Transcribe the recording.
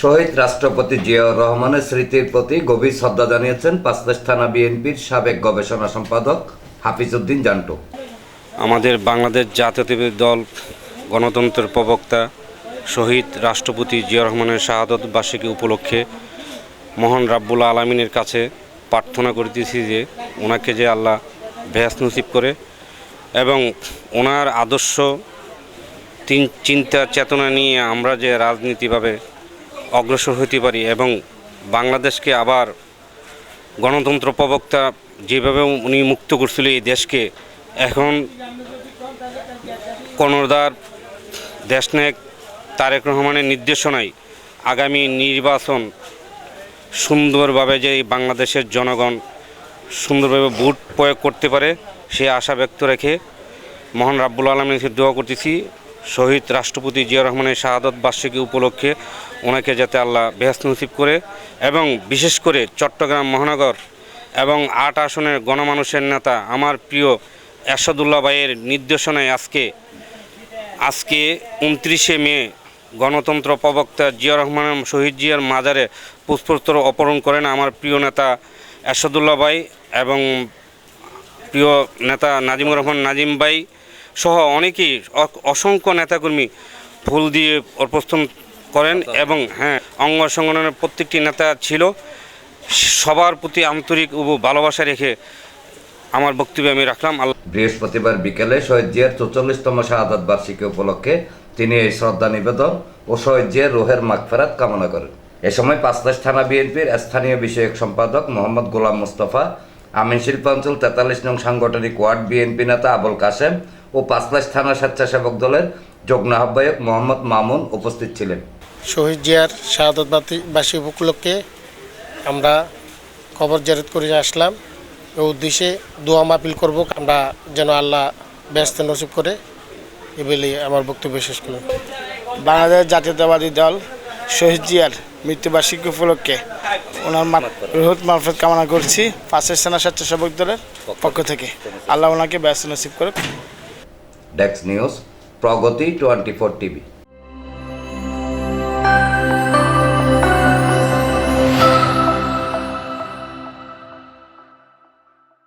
শহীদ রাষ্ট্রপতি জিয়াউর রহমানের স্মৃতির প্রতি গভীর শ্রদ্ধা জানিয়েছেন পাঁচদেশ থানা বিএনপির সাবেক গবেষণা সম্পাদক হাফিজউদ্দিন জান্টু। আমাদের বাংলাদেশ জাতীয়তাবাদী দল গণতন্ত্রের প্রবক্তা শহীদ রাষ্ট্রপতি জিয়া রহমানের শাহাদত বার্ষিকী উপলক্ষে মহান রাব্বুল আলমিনের কাছে প্রার্থনা করিতেছি যে ওনাকে যে আল্লাহ ভেয়াস নসিব করে এবং ওনার আদর্শ তিন চিন্তা চেতনা নিয়ে আমরা যে রাজনীতিভাবে অগ্রসর হতে পারি এবং বাংলাদেশকে আবার গণতন্ত্র প্রবক্তা যেভাবে উনি মুক্ত করছিল এই দেশকে, এখন কর্ণধার দেশনায়ক তারেক রহমানের নির্দেশনায় আগামী নির্বাচন সুন্দরভাবে যে বাংলাদেশের জনগণ সুন্দরভাবে ভোট প্রয়োগ করতে পারে সে আশা ব্যক্ত রেখে মহান রাব্বুল আলমীকে দোয়া করতেছি। শহীদ রাষ্ট্রপতি জিয়া রহমানের শাহাদত বার্ষিকী উপলক্ষে ওনাকে যাতে আল্লাহ বেহস্ত নসিব করে এবং বিশেষ করে চট্টগ্রাম মহানগর এবং আট আসনের গণমানুষের নেতা, আমার প্রিয় এরশাদুল্লাহ ভাইয়ের নির্দেশনায় আজকে আজকে উনত্রিশে মে গণতন্ত্র প্রবক্তা জিয়া রহমান শহীদ জিয়ার মাজারে পুষ্পস্তর অপহরণ করেন আমার প্রিয় নেতা এরশাদুল্লাহ ভাই এবং প্রিয় নেতা নাজিমুর রহমান নাজিম ভাই। সহ অনেকেই অসংখ্য নেতাকর্মী ফুল দিয়ে অর্পস্থান করেন এবং হ্যাঁ অঙ্গ সংগঠনের প্রত্যেকটি নেতা ছিল। সবার প্রতি আন্তরিক ও ভালোবাসা রেখে আমার বক্তব্য আমি রাখলাম। আল্লাহ বৃহস্পতিবার বিকেলে শহীদ জিয়ার চৌচল্লিশতম শাহাদত বার্ষিকী উপলক্ষে তিনি এই শ্রদ্ধা নিবেদন ও শহীদ জিয়ার রোহের মাগফেরাত কামনা করেন। এ সময় পাঁচলাশ থানা বিএনপির স্থানীয় বিষয়ক সম্পাদক মোহাম্মদ গোলাম মোস্তফা আমিন শিল্পাঞ্চল তেতাল্লিশ নং সাংগঠনিক ওয়ার্ড বিএনপি নেতা আবুল কাসেম ও পাঁচলাশ থানা স্বেচ্ছাসেবক দলের যুগ্ম আহ্বায়ক মোহাম্মদ মামুন উপস্থিত ছিলেন। শহীদ জিয়ার শাহাদত বাসী উপলক্ষে আমরা খবর জারিত করে আসলাম। এই উদ্দেশ্যে দোয়া মাপিল করব। আমরা যেন আল্লাহ ব্যস্ত নসিব করে। এ বলে আমার বক্তব্য শেষ করলাম। বাংলাদেশ জাতীয়তাবাদী দল শহীদ জিয়ার মৃত্যুবার্ষিকী উপলক্ষে ওনার রোহিত মারফত কামনা করছি, পাশের সেনা স্বেচ্ছাসেবক দলের পক্ষ থেকে। আল্লাহ ওনাকে ব্যস্ত নসিব করে ডেক্স news Pragati twenty four TV